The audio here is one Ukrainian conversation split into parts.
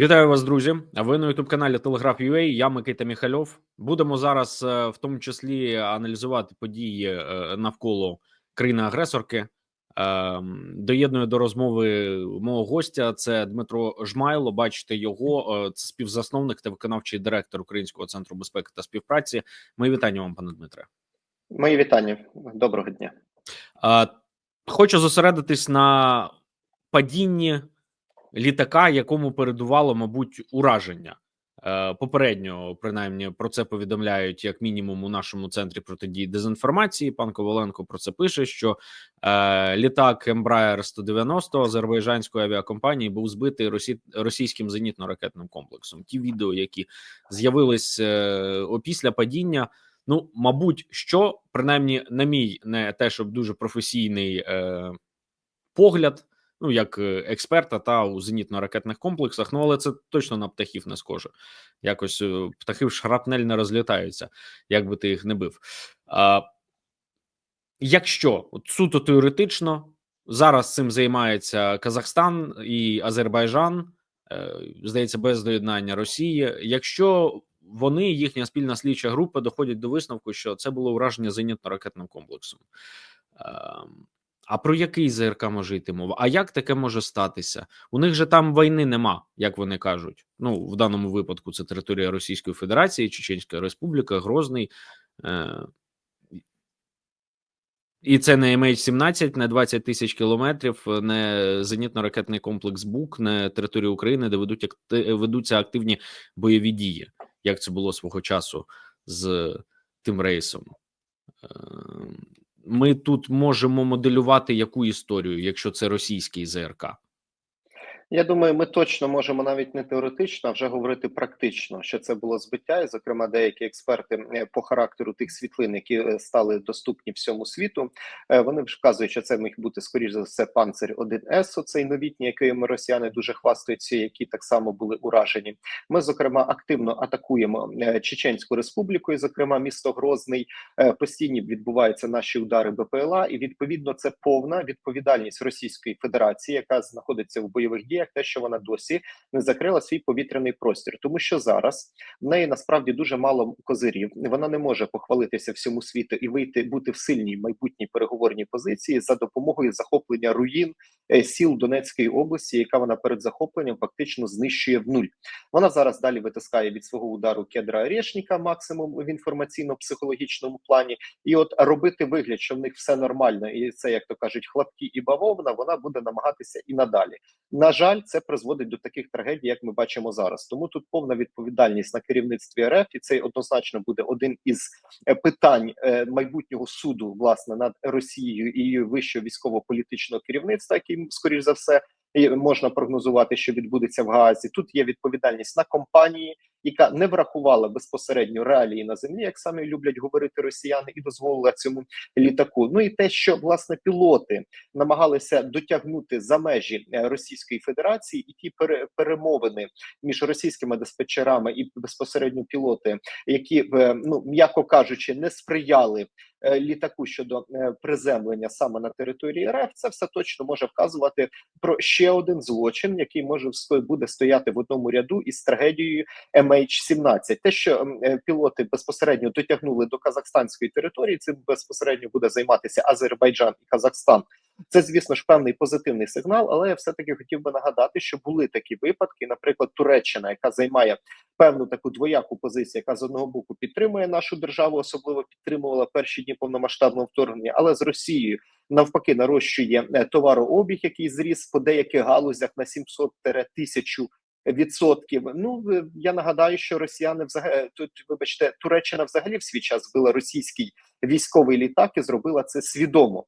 Вітаю вас, друзі. А ви на youtube каналі Телеграф.UA, Я Микита Міхальов. Будемо зараз е, в тому числі аналізувати події е, навколо країни-агресорки. Е, доєдную до розмови мого гостя. Це Дмитро Жмайло. Бачите його. Це співзасновник та виконавчий директор Українського центру безпеки та співпраці. Мої вітання вам, пане Дмитре. Мої вітання. Доброго дня. Хочу зосередитись на падінні літака, якому передувало, мабуть, ураження. Е, попередньо, принаймні, про це повідомляють як мінімум у нашому центрі протидії дезінформації. Пан Коваленко про це пише: що е, літак Embraer 190 азербайджанської авіакомпанії був збитий росі... російським зенітно-ракетним комплексом. Ті відео, які з'явились е, опісля падіння. Ну, мабуть, що принаймні, на мій не те, щоб дуже професійний е, погляд ну як е, експерта та у зенітно-ракетних комплексах. Ну але це точно на птахів не схоже. Якось е, птахи в шрапнель не розлітаються, як би ти їх не бив. А, Якщо от суто теоретично зараз цим займається Казахстан і Азербайджан, е, здається, без доєднання Росії. Якщо вони, їхня спільна слідча група, доходять до висновку, що це було ураження зенітно-ракетним комплексом. А про який ЗРК може йти мова? А як таке може статися? У них же там війни нема, як вони кажуть. Ну в даному випадку це територія Російської Федерації, Чеченська Республіка, Грозний. Е- і це не MH17, не 20 тисяч кілометрів, не зенітно-ракетний комплекс БУК, не територія України, де ведуть ведуться активні бойові дії, як це було свого часу з тим рейсом. Ем, ми тут можемо моделювати яку історію, якщо це російський ЗРК? Я думаю, ми точно можемо навіть не теоретично, а вже говорити практично, що це було збиття, і зокрема, деякі експерти е, по характеру тих світлин, які е, стали доступні всьому світу, е, вони вказують, що це міг бути скоріш за все панцир 1 с оцей новітній, яким росіяни дуже хвастаються, які так само були уражені. Ми зокрема активно атакуємо Чеченську республіку, і зокрема місто Грозний. Постійні відбуваються наші удари БПЛА, і відповідно це повна відповідальність Російської Федерації, яка знаходиться в бойових діях як те, що вона досі не закрила свій повітряний простір, тому що зараз в неї насправді дуже мало козирів. Вона не може похвалитися всьому світу і вийти бути в сильній майбутній переговорній позиції за допомогою захоплення руїн е, сіл Донецької області, яка вона перед захопленням фактично знищує в нуль. Вона зараз далі витискає від свого удару кедра Орешника максимум в інформаційно-психологічному плані, і от робити вигляд, що в них все нормально, і це як то кажуть, хлопки і бавовна. Вона буде намагатися і надалі. На жаль жаль, це призводить до таких трагедій, як ми бачимо зараз. Тому тут повна відповідальність на керівництві РФ, і це однозначно буде один із е, питань е, майбутнього суду власне над Росією і її вищого військово-політичного керівництва, який скоріш за все можна прогнозувати, що відбудеться в Гаазі. Тут є відповідальність на компанії, яка не врахувала безпосередньо реалії на землі, як саме люблять говорити росіяни, і дозволила цьому літаку. Ну і те, що власне пілоти намагалися дотягнути за межі е, Російської Федерації, і ті перемовини між російськими диспетчерами і безпосередньо пілоти, які е, ну м'яко кажучи, не сприяли літаку щодо е, приземлення саме на території РФ, це все точно може вказувати про ще один злочин, який може буде стояти в одному ряду із трагедією MH17. Те, що е, пілоти безпосередньо дотягнули до казахстанської території, цим безпосередньо буде займатися Азербайджан і Казахстан. Це, звісно ж, певний позитивний сигнал, але я все таки хотів би нагадати, що були такі випадки, наприклад, Туреччина, яка займає певну таку двояку позицію, яка з одного боку підтримує нашу державу, особливо підтримувала перші дні повномасштабного вторгнення, але з Росією навпаки нарощує е, товарообіг, який зріс по деяких галузях на 700 тисячу відсотків. Ну я нагадаю, що росіяни взагалі тут, вибачте, Туреччина взагалі в свій час збила російський військовий літак і зробила це свідомо.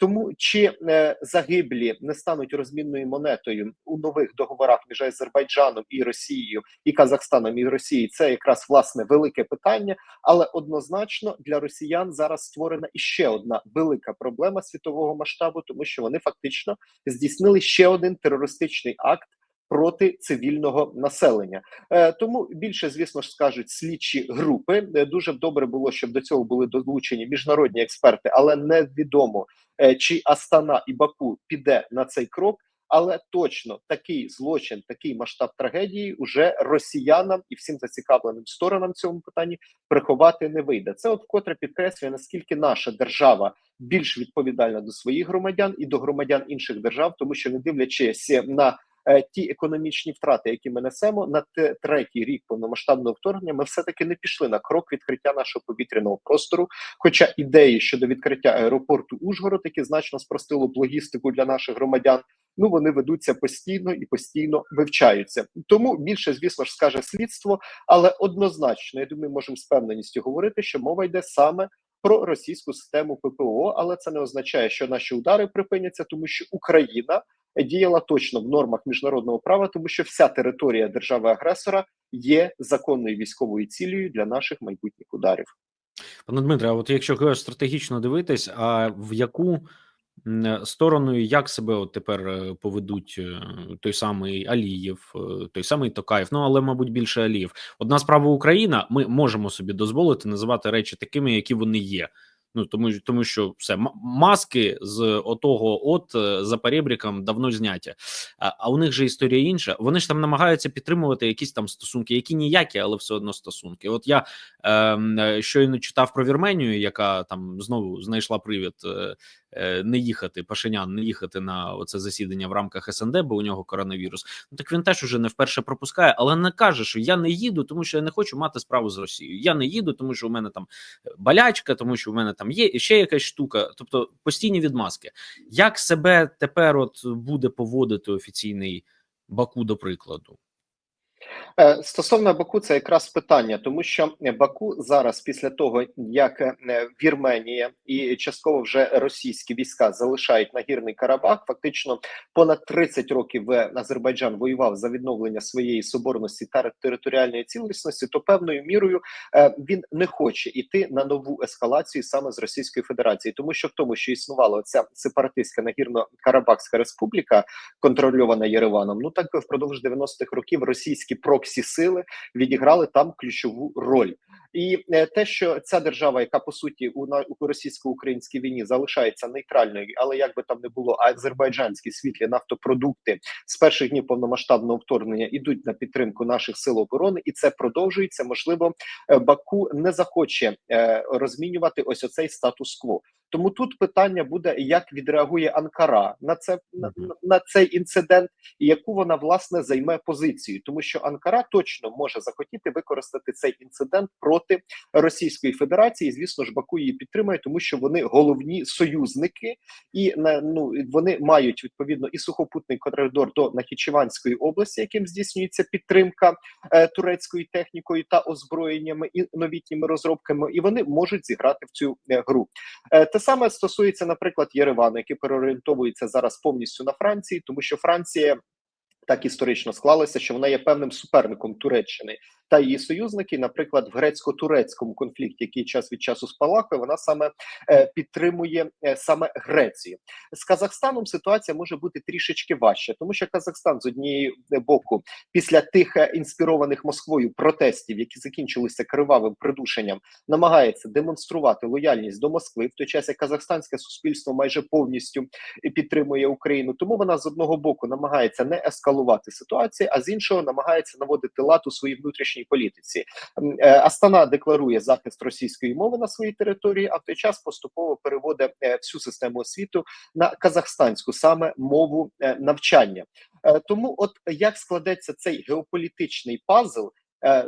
Тому чи е, загиблі не стануть розмінною монетою у нових договорах між Азербайджаном і Росією і Казахстаном і Росією, це якраз власне велике питання, але однозначно для росіян зараз створена іще одна велика проблема світового масштабу, тому що вони фактично здійснили ще один терористичний акт проти цивільного населення. Е, тому більше, звісно ж, скажуть слідчі групи. Е, дуже добре було, щоб до цього були долучені міжнародні експерти, але невідомо е, чи Астана і Баку піде на цей крок. Але точно такий злочин, такий масштаб трагедії уже росіянам і всім зацікавленим сторонам цьому питанні приховати не вийде. Це от вкотре підкреслює наскільки наша держава більш відповідальна до своїх громадян і до громадян інших держав, тому що не дивлячись на ті економічні втрати, які ми несемо на третій рік повномасштабного вторгнення, ми все таки не пішли на крок відкриття нашого повітряного простору. Хоча ідеї щодо відкриття аеропорту Ужгород, які значно спростило б логістику для наших громадян. Ну вони ведуться постійно і постійно вивчаються. Тому більше, звісно ж, скаже слідство, але однозначно, я думаю, можемо з певненістю говорити, що мова йде саме про російську систему ППО, але це не означає, що наші удари припиняться, тому що Україна діяла точно в нормах міжнародного права, тому що вся територія держави-агресора є законною військовою цілею для наших майбутніх ударів. Пане Дмитре, а от якщо стратегічно дивитись, а в яку сторону і як себе от тепер е, поведуть е, той самий Алієв, е, той самий Токаєв, ну але мабуть більше Алієв. Одна справа Україна, ми можемо собі дозволити називати речі такими, які вони є. Ну тому тому, що все маски з отого, от за перебріком давно зняті. А, а у них же історія інша. Вони ж там намагаються підтримувати якісь там стосунки, які ніякі, але все одно стосунки. От я е, щойно читав про Вірменію, яка там знову знайшла привід е, не їхати Пашинян, не їхати на оце засідання в рамках СНД, бо у нього коронавірус. Ну так він теж уже не вперше пропускає, але не каже, що я не їду, тому що я не хочу мати справу з Росією. Я не їду, тому що у мене там болячка, тому що у мене там є ще якась штука. Тобто постійні відмазки. Як себе тепер от буде поводити офіційний Баку, до прикладу? Е, стосовно Баку, це якраз питання, тому що Баку зараз, після того як е, Вірменія і частково вже російські війська залишають нагірний Карабах, фактично понад 30 років Азербайджан воював за відновлення своєї соборності та територіальної цілісності, то певною мірою е, він не хоче йти на нову ескалацію саме з Російської Федерації, тому що в тому, що існувала ця сепаратистська нагірно-Карабахська республіка, контрольована Єреваном, ну так впродовж 90-х років російські проксі сили відіграли там ключову роль, і е, те, що ця держава, яка по суті у на російсько-українській війні залишається нейтральною, але як би там не було, азербайджанські світлі нафтопродукти з перших днів повномасштабного вторгнення ідуть на підтримку наших сил оборони, і це продовжується. Можливо, е, Баку не захоче е, розмінювати ось оцей статус-кво. Тому тут питання буде, як відреагує Анкара на це на, на цей інцидент, і яку вона власне займе позицію, тому що Анкара точно може захотіти використати цей інцидент проти Російської Федерації. Звісно ж, Баку її підтримує, тому що вони головні союзники, і ну вони мають відповідно і сухопутний коридор до Нахічеванської області, яким здійснюється підтримка е, турецькою технікою та озброєннями і новітніми розробками, і вони можуть зіграти в цю е, гру. Е, те саме стосується, наприклад, Єревану, який переорієнтовується зараз повністю на Франції, тому що Франція. Так історично склалося, що вона є певним суперником Туреччини та її союзники, наприклад, в грецько-турецькому конфлікті, який час від часу спалахує, вона саме е, підтримує е, саме Грецію з Казахстаном. Ситуація може бути трішечки важче, тому що Казахстан з однієї боку, після тих е, інспірованих Москвою протестів, які закінчилися кривавим придушенням, намагається демонструвати лояльність до Москви в той час, як казахстанське суспільство майже повністю підтримує Україну. Тому вона з одного боку намагається не ескалувати ситуацію, а з іншого намагається наводити лад у своїй внутрішній політиці. Е, Астана декларує захист російської мови на своїй території, а в той час поступово переводить е, всю систему освіту на казахстанську саме мову е, навчання. Тому, от як складеться цей геополітичний пазл.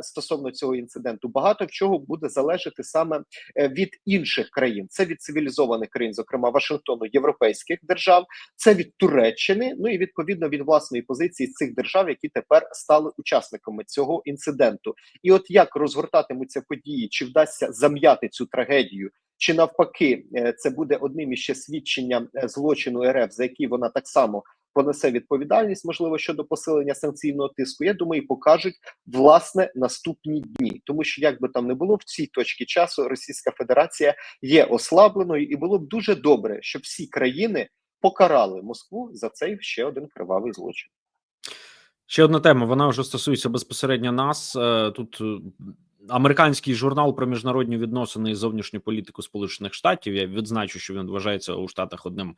Стосовно цього інциденту, багато чого буде залежати саме від інших країн. Це від цивілізованих країн, зокрема Вашингтону, європейських держав, це від Туреччини. Ну і відповідно від власної позиції цих держав, які тепер стали учасниками цього інциденту. І от як розгортатимуться події, чи вдасться зам'яти цю трагедію? Чи навпаки, це буде одним із ще свідченням злочину РФ, за який вона так само понесе відповідальність, можливо, щодо посилення санкційного тиску. Я думаю, покажуть власне наступні дні, тому що як би там не було в цій точці часу, Російська Федерація є ослабленою, і було б дуже добре, щоб всі країни покарали Москву за цей ще один кривавий злочин. Ще одна тема. Вона вже стосується безпосередньо нас тут. Американський журнал про міжнародні відносини і зовнішню політику Сполучених Штатів. Я відзначу, що він вважається у Штатах одним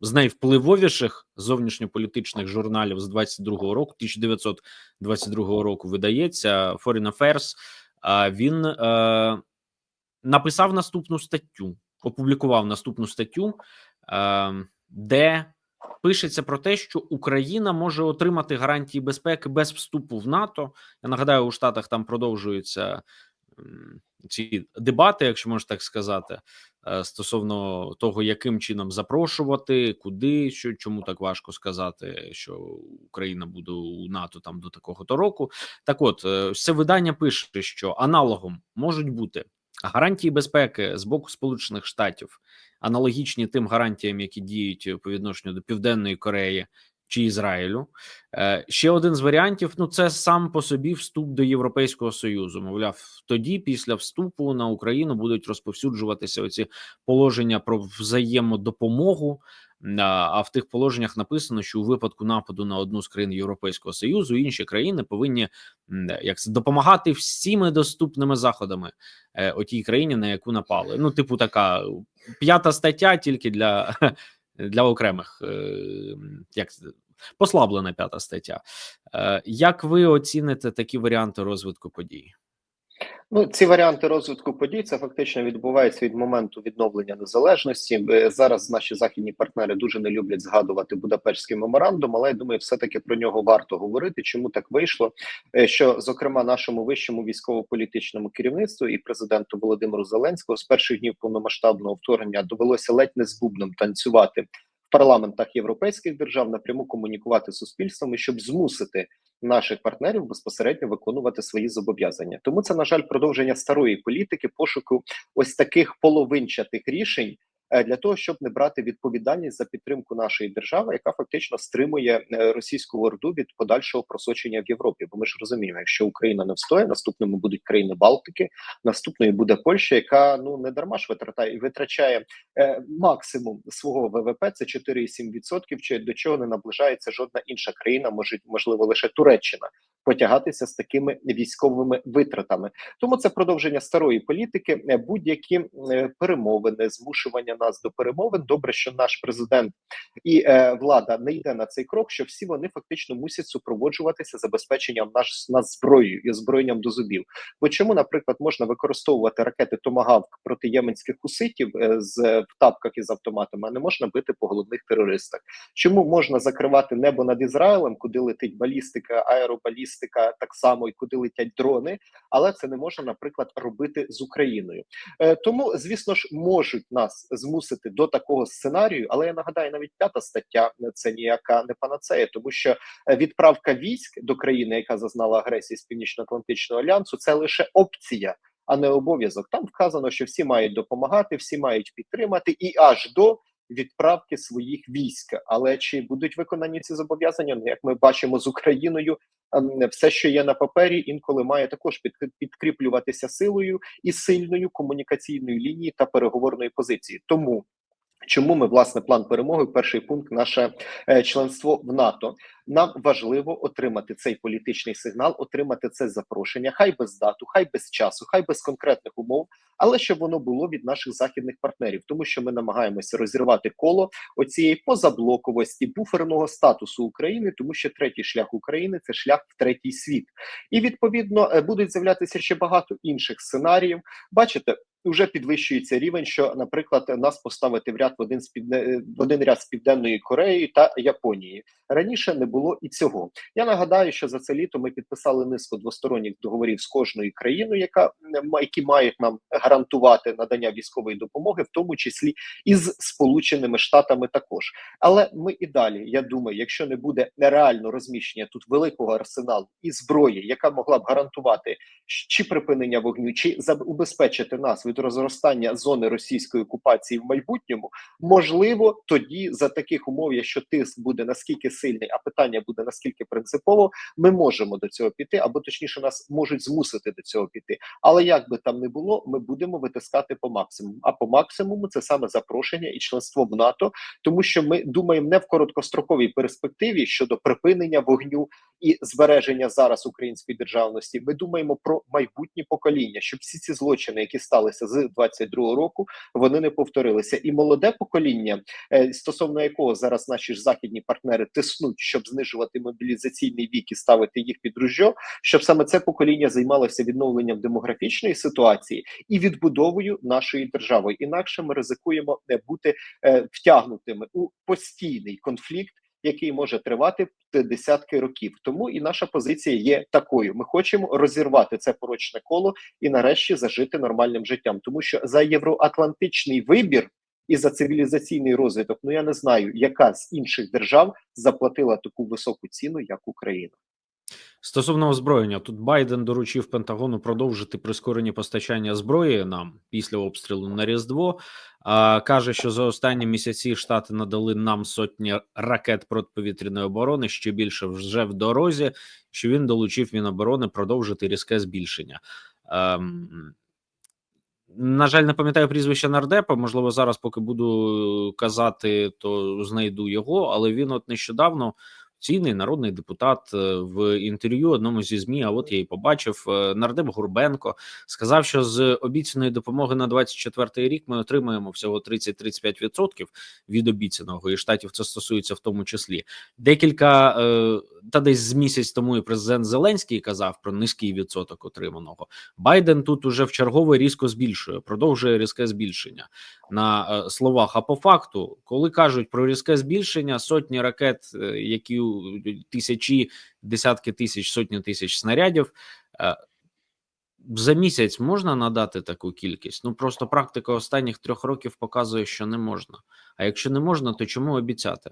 з найвпливовіших зовнішньополітичних журналів з 22-го року, 1922 року видається Foreign Affairs. Він е, написав наступну статтю, опублікував наступну статтю, е, де пишеться про те, що Україна може отримати гарантії безпеки без вступу в НАТО. Я нагадаю, у Штатах там продовжуються м, ці дебати, якщо можна так сказати, е, стосовно того, яким чином запрошувати, куди, що чому так важко сказати, що Україна буде у НАТО там до такого то року. Так, от це видання пише, що аналогом можуть бути гарантії безпеки з боку Сполучених Штатів, аналогічні тим гарантіям, які діють по відношенню до Південної Кореї чи Ізраїлю. Е, Ще один з варіантів: ну це сам по собі вступ до Європейського союзу. Мовляв, тоді, після вступу на Україну, будуть розповсюджуватися оці положення про взаємодопомогу. А а в тих положеннях написано, що у випадку нападу на одну з країн Європейського союзу інші країни повинні як це допомагати всіми доступними заходами е, отій країні, на яку напали. Ну, типу, така п'ята стаття тільки для, для окремих, е, як послаблена п'ята стаття. Е, Як ви оціните такі варіанти розвитку подій? Ну, ці варіанти розвитку подій це фактично відбувається від моменту відновлення незалежності. Е, Зараз наші західні партнери дуже не люблять згадувати Будапештський меморандум, але я думаю, все таки про нього варто говорити. Чому так вийшло? Е, Що зокрема нашому вищому військово-політичному керівництву і президенту Володимиру Зеленського з перших днів повномасштабного вторгнення довелося ледь не з бубном танцювати в парламентах європейських держав, напряму комунікувати з суспільствами, щоб змусити наших партнерів безпосередньо виконувати свої зобов'язання. Тому це на жаль продовження старої політики пошуку ось таких половинчатих рішень. Е, Для того щоб не брати відповідальність за підтримку нашої держави, яка фактично стримує е, російську орду від подальшого просочення в Європі. Бо ми ж розуміємо, якщо Україна не встоє, наступними будуть країни Балтики, наступною буде Польща, яка ну не дарма ж витрачає витрачає е, максимум свого ВВП, це 4,7%, чи до чого не наближається жодна інша країна, може можливо лише Туреччина, потягатися з такими військовими витратами. Тому це продовження старої політики. Е, Будь-які е, перемовини, змушування нас до перемовин. Добре, що наш президент і е, влада не йде на цей крок, що всі вони фактично мусять супроводжуватися забезпеченням наш нас зброєю і озброєнням до зубів. Бо чому, наприклад, можна використовувати ракети Томагавк проти єменських хуситів е, з в тапках із автоматами, а не можна бити по головних терористах? Чому можна закривати небо над Ізраїлем, куди летить балістика, аеробалістика, так само і куди летять дрони, але це не можна, наприклад, робити з Україною. Е, тому, звісно ж, можуть нас змусити до такого сценарію, але я нагадаю, навіть п'ята стаття е, це ніяка не панацея, тому що е, відправка військ до країни, яка зазнала агресії з північно-атлантичного альянсу, це лише опція. А не обов'язок. Там вказано, що всі мають допомагати, всі мають підтримати, і аж до відправки своїх військ. Але чи будуть виконані ці зобов'язання? Ну, як ми бачимо з Україною, ем, все, що є на папері, інколи має також підкріплюватися силою і сильною комунікаційною лінією та переговорної позиції. Тому Чому ми власне план перемоги? Перший пункт наше е, членство в НАТО. Нам важливо отримати цей політичний сигнал, отримати це запрошення, хай без дату, хай без часу, хай без конкретних умов, але щоб воно було від наших західних партнерів, тому що ми намагаємося розірвати коло оцієї позаблоковості буферного статусу України, тому що третій шлях України це шлях в третій світ, і відповідно е, будуть з'являтися ще багато інших сценаріїв. Бачите, вже підвищується рівень, що, наприклад, нас поставити в ряд в один з півдне в один ряд з південної Кореї та Японії. Раніше не було і цього. Я нагадаю, що за це літо ми підписали низку двосторонніх договорів з кожною країною, яка які мають нам гарантувати надання військової допомоги, в тому числі і з Сполученими Штатами також. Але ми і далі, я думаю, якщо не буде нереально розміщення тут великого арсеналу і зброї, яка могла б гарантувати чи припинення вогню, чи забезпечити нас від розростання зони російської окупації в майбутньому, можливо, тоді за таких умов, якщо тиск буде наскільки сильний, а питання буде наскільки принципово, ми можемо до цього піти, або точніше нас можуть змусити до цього піти. Але як би там не було, ми будемо витискати по максимуму. А по максимуму це саме запрошення і членство в НАТО, тому що ми думаємо не в короткостроковій перспективі щодо припинення вогню і збереження зараз української державності. Ми думаємо про майбутнє покоління, щоб всі ці злочини, які сталися з 22-го року, вони не повторилися. І молоде покоління, е, стосовно якого зараз наші ж західні партнери тиснуть, щоб знижувати мобілізаційний вік і ставити їх під ружьо, щоб саме це покоління займалося відновленням демографічної ситуації і відбудовою нашої держави. Інакше ми ризикуємо е, бути е, втягнутими у постійний конфлікт. Який може тривати десятки років, тому і наша позиція є такою. Ми хочемо розірвати це порочне коло і нарешті зажити нормальним життям, тому що за євроатлантичний вибір і за цивілізаційний розвиток, ну я не знаю, яка з інших держав заплатила таку високу ціну, як Україна. Стосовно озброєння, тут Байден доручив Пентагону продовжити прискорені постачання зброї нам після обстрілу на Різдво. А, каже, що за останні місяці штати надали нам сотні ракет протиповітряної оборони. Ще більше вже в дорозі. Що він долучив Міноборони продовжити різке збільшення. Ем, на жаль, не пам'ятаю прізвище нардепа. Можливо, зараз, поки буду казати, то знайду його. Але він, от нещодавно, цінний народний депутат е, в інтерв'ю одному зі змі. А от я і побачив е, нардеп Гурбенко сказав, що з обіцяної допомоги на 24-й рік ми отримаємо всього 30-35% від обіцяного, і штатів це стосується в тому числі. Декілька е, та десь з місяць тому і президент Зеленський казав про низький відсоток отриманого. Байден тут уже в чергове різко збільшує, продовжує різке збільшення на словах. А по факту, коли кажуть про різке збільшення, сотні ракет, які тисячі, десятки тисяч, сотні тисяч снарядів. е, За місяць можна надати таку кількість? Ну просто практика останніх трьох років показує, що не можна. А якщо не можна, то чому обіцяти?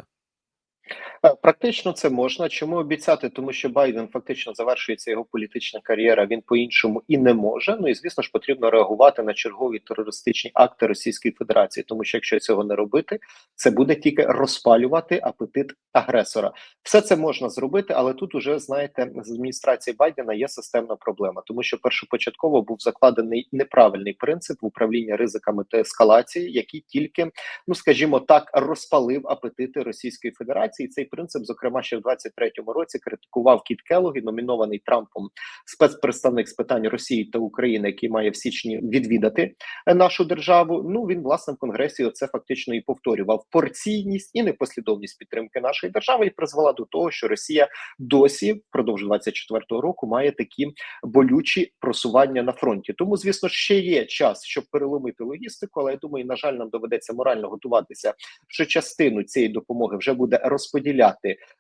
Практично це можна. Чому обіцяти? Тому що Байден фактично завершується його політична кар'єра. Він по-іншому і не може. Ну і звісно ж потрібно реагувати на чергові терористичні акти Російської Федерації, тому що якщо цього не робити, це буде тільки розпалювати апетит агресора. Все це можна зробити, але тут уже знаєте, з адміністрації Байдена є системна проблема, тому що першопочатково був закладений неправильний принцип управління ризиками та ескалації, який тільки, ну скажімо так, розпалив апетити Російської Федерації. Цей принцип, зокрема, ще в 23-му році критикував Кіт Келлогі, номінований Трампом спецпредставник з питань Росії та України, який має в січні відвідати е, нашу державу. Ну він власне в конгресі оце фактично і повторював порційність і непослідовність підтримки нашої держави, і призвела до того, що Росія досі впродовж 24-го року має такі болючі просування на фронті. Тому, звісно, ще є час, щоб переломити логістику, але я думаю, на жаль, нам доведеться морально готуватися, що частину цієї допомоги вже буде розподіляти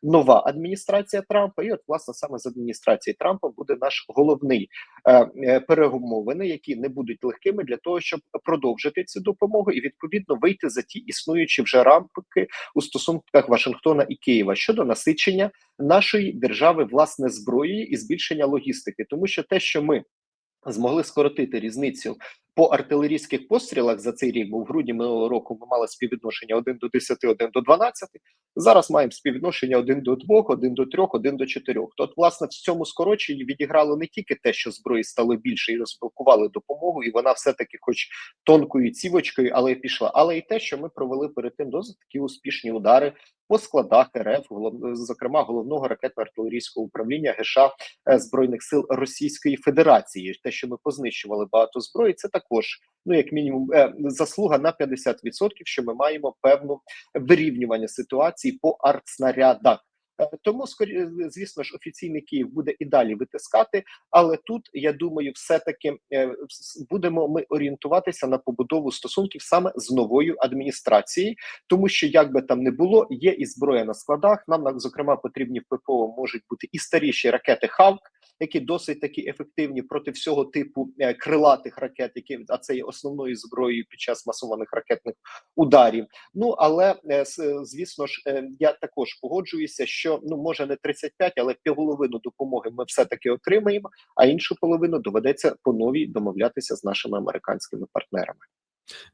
нова адміністрація Трампа. І от власне саме з адміністрації Трампа буде наш головний е, е, перемовини, які не будуть легкими для того, щоб продовжити цю допомогу і відповідно вийти за ті існуючі вже рамки у стосунках Вашингтона і Києва щодо насичення нашої держави власне зброєю і збільшення логістики, тому що те, що ми змогли скоротити різницю по артилерійських пострілах за цей рік, бо в грудні минулого року ми мали співвідношення 1 до 10, 1 до 12, Зараз маємо співвідношення 1 до 2, 1 до 3, 1 до 4. То, власне, в цьому скороченні відіграло не тільки те, що зброї стало більше і розблокували допомогу, і вона все-таки, хоч тонкою цівочкою, але й пішла, але й те, що ми провели перед тим досить такі успішні удари по складах РФ, зокрема головного ракетно-артилерійського управління ГШ е, збройних сил Російської Федерації. Те, що ми познищували багато зброї, це також ну як мінімум е, заслуга на 50%, що ми маємо певну вирівнювання ситуації по артснарядах. Е, Тому звісно ж, офіційний Київ буде і далі витискати, але тут я думаю, все таки будемо ми орієнтуватися на побудову стосунків саме з новою адміністрацією, тому що як би там не було, є і зброя на складах. Нам зокрема потрібні в ППО можуть бути і старіші ракети Хавк, які досить такі ефективні проти всього типу е, крилатих ракет, які а це є основною зброєю під час масованих ракетних ударів. Ну але е, звісно ж, е, я також погоджуюся, що ну може не 35, але половину допомоги ми все таки отримаємо, а іншу половину доведеться по новій домовлятися з нашими американськими партнерами.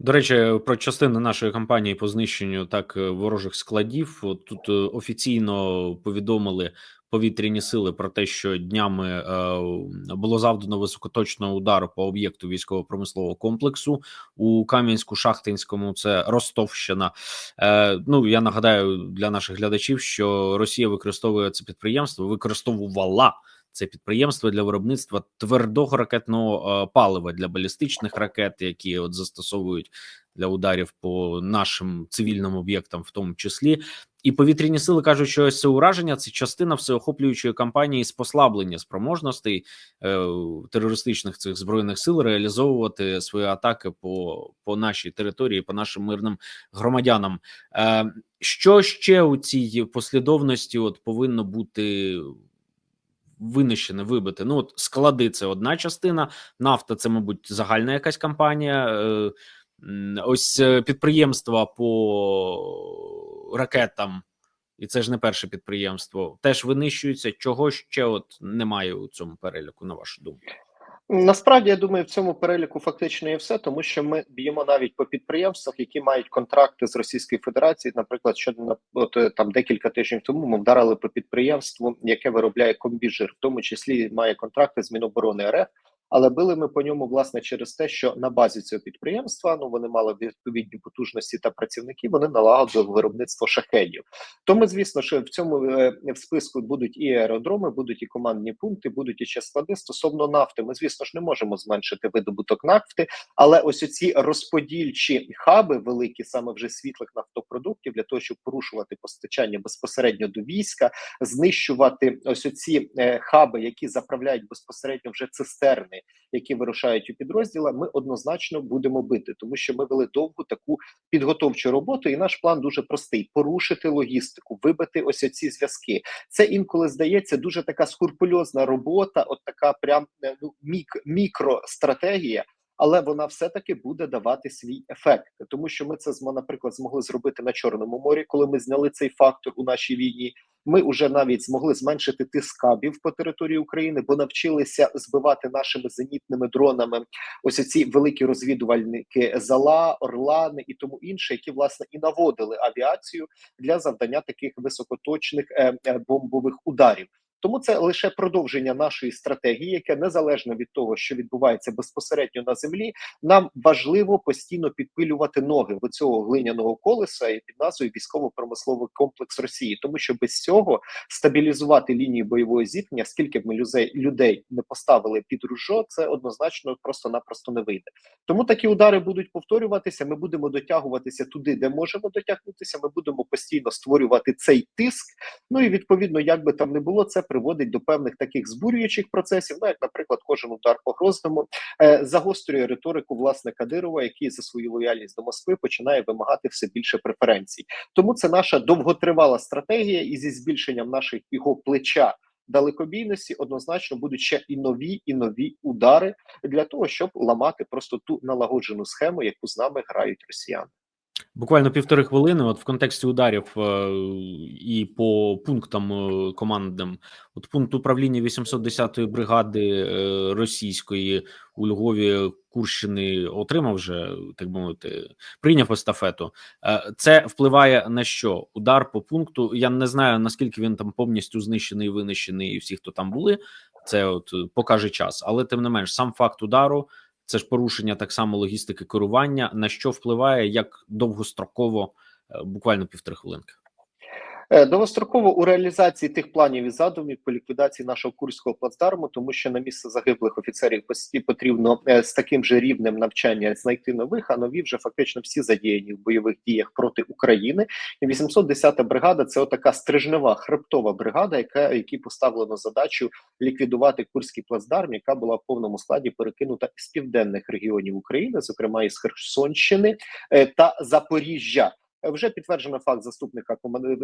До речі, про частини нашої кампанії по знищенню так ворожих складів. Тут офіційно повідомили повітряні сили про те, що днями е, було завдано високоточного удару по об'єкту військово-промислового комплексу у Кам'янську-Шахтинському. Це Ростовщина. Е, ну я нагадаю для наших глядачів, що Росія використовує це підприємство, використовувала це підприємство для виробництва твердого ракетного е, палива для балістичних ракет, які от застосовують для ударів по нашим цивільним об'єктам, в тому числі. І повітряні сили кажуть, що ось це ураження це частина всеохоплюючої кампанії з послаблення спроможностей е, терористичних цих збройних сил реалізовувати свої атаки по, по нашій території, по нашим мирним громадянам. Е, що ще у цій послідовності от повинно бути винищене, вибите? Ну от склади це одна частина, нафта це, мабуть, загальна якась кампанія. Е, ось е, підприємства по ракетам, і це ж не перше підприємство, теж винищуються. Чого ще от немає у цьому переліку, на вашу думку? Насправді я думаю, в цьому переліку фактично є все, тому що ми б'ємо навіть по підприємствах, які мають контракти з Російською Федерацією. Наприклад, що от е, там декілька тижнів тому ми вдарили по підприємству, яке виробляє комбіжир, в тому числі має контракти з Міноборони РФ. Але били ми по ньому власне через те, що на базі цього підприємства ну вони мали відповідні потужності та працівники. Вони налагодили виробництво шахедів. Тому, звісно, що в цьому е, в списку будуть і аеродроми, будуть і командні пункти, будуть і ще склади стосовно нафти. Ми, звісно ж, не можемо зменшити видобуток нафти, але ось оці розподільчі хаби, великі саме вже світлих нафтопродуктів, для того, щоб порушувати постачання безпосередньо до війська, знищувати ось оці е, хаби, які заправляють безпосередньо вже цистерни, які вирушають у підрозділа. Ми однозначно будемо бити, тому що ми вели довгу таку підготовчу роботу, і наш план дуже простий: порушити логістику, вибити ось ці зв'язки. Це інколи здається дуже така скурпульозна робота, от така прям е, ну мік мікростратегія. Але вона все-таки буде давати свій ефект, тому що ми це наприклад, змогли зробити на Чорному морі, коли ми зняли цей фактор у нашій війні. Ми вже навіть змогли зменшити тиск кабів по території України, бо навчилися збивати нашими зенітними дронами ось ці великі розвідувальники Зала, Орлани і тому інше, які власне і наводили авіацію для завдання таких високоточних е, е, бомбових ударів. Тому це лише продовження нашої стратегії, яке незалежно від того, що відбувається безпосередньо на землі, нам важливо постійно підпилювати ноги в цього глиняного колеса і під назвою військово-промисловий комплекс Росії, тому що без цього стабілізувати лінію бойового зіткнення, скільки б ми людей, не поставили під ружо, це однозначно просто-напросто не вийде. Тому такі удари будуть повторюватися. Ми будемо дотягуватися туди, де можемо дотягнутися. Ми будемо постійно створювати цей тиск. Ну і відповідно, як би там не було, це приводить до певних таких збурюючих процесів. Ну, як, наприклад, кожен удар по Грозному е, загострює риторику власне Кадирова, який за свою лояльність до Москви починає вимагати все більше преференцій. Тому це наша довготривала стратегія, і зі збільшенням наших його плеча. Далекобійності однозначно будуть ще і нові і нові удари для того, щоб ламати просто ту налагоджену схему, яку з нами грають росіяни. Буквально півтори хвилини. От в контексті ударів е, і по пунктам е, командним, от пункт управління 810-ї бригади е, російської у Львові Курщини отримав вже так би мовити, прийняв естафету. Це впливає на що? Удар по пункту. Я не знаю наскільки він там повністю знищений, винищений, і всі, хто там були. Це от покаже час, але тим не менш, сам факт удару. Це ж порушення так само логістики керування. На що впливає як довгостроково, е, буквально півтори хвилинки. Е, Довгостроково у реалізації тих планів і задумів по ліквідації нашого курського плацдарму, тому що на місце загиблих офіцерів потрібно е, з таким же рівнем навчання знайти нових, а нові вже фактично всі задіяні в бойових діях проти України. І 810-та бригада це отака стрижнева хребтова бригада, яка якій поставлено задачу ліквідувати курський плацдарм, яка була в повному складі перекинута з південних регіонів України, зокрема із Херсонщини е, та Запоріжжя. Вже підтверджено факт заступника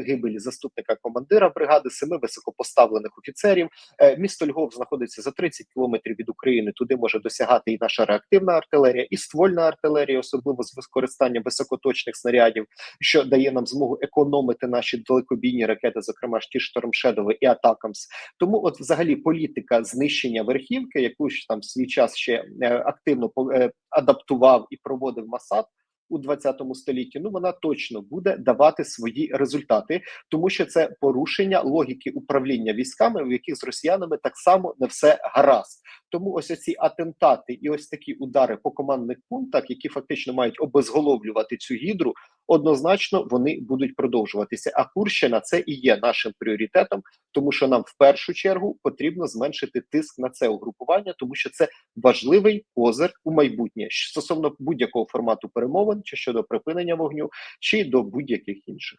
гибелі заступника командира бригади, семи високопоставлених офіцерів. Е, Місто Львов знаходиться за 30 кілометрів від України. Туди може досягати і наша реактивна артилерія, і ствольна артилерія, особливо з використанням високоточних снарядів, що дає нам змогу економити наші далекобійні ракети, зокрема ті штормшедови і атакамс. Тому, от, взагалі, політика знищення верхівки, яку ж там свій час ще е, активно е, адаптував і проводив Масад. У 20 столітті, ну вона точно буде давати свої результати, тому що це порушення логіки управління військами, в яких з росіянами так само не все гаразд. Тому ось ці атентати і ось такі удари по командних пунктах, які фактично мають обезголовлювати цю гідру, однозначно вони будуть продовжуватися. А Курщина це і є нашим пріоритетом, тому що нам в першу чергу потрібно зменшити тиск на це угрупування, тому що це важливий козир у майбутнє стосовно будь-якого формату перемовин, чи щодо припинення вогню, чи до будь-яких інших.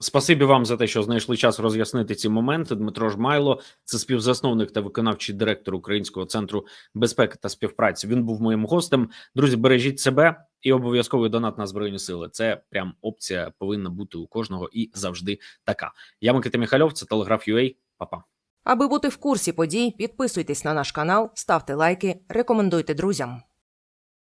Спасибі вам за те, що знайшли час роз'яснити ці моменти. Дмитро Жмайло, це співзасновник та виконавчий директор Українського центру безпеки та співпраці. Він був моїм гостем. Друзі, бережіть себе і обов'язковий донат на збройні сили. Це прям опція повинна бути у кожного і завжди така. Я Микита Міхальов, це телеграф UA. Па-па. Аби бути в курсі подій, підписуйтесь на наш канал, ставте лайки, рекомендуйте друзям.